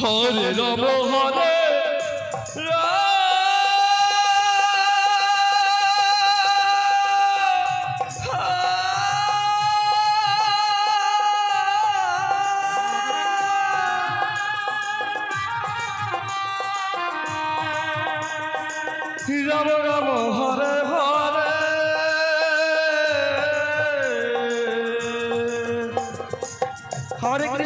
হরে রাম হরে রাম রাম হরে হরে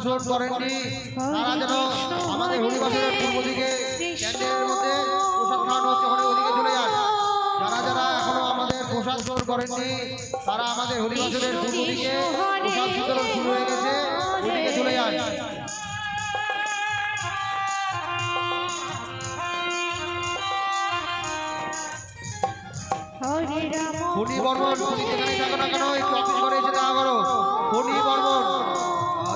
গ্রহণ করেননি তারা যেন আমাদের হরিবাসরের পূর্ব দিকে ক্যান্ডেলের মধ্যে প্রসাদ খাওয়ানো হচ্ছে ওখানে ওদিকে চলে যান যারা যারা এখনও আমাদের প্রসাদ গ্রহণ করেননি তারা আমাদের হরিবাসরের পূর্ব দিকে প্রসাদ বিতরণ শুরু হয়ে গেছে ওদিকে চলে যান ফণি বর্মন যেখানে থাকো না কেন একটু অফিস করে এসে দেখা করো। ফণি বর্মন।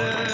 Father.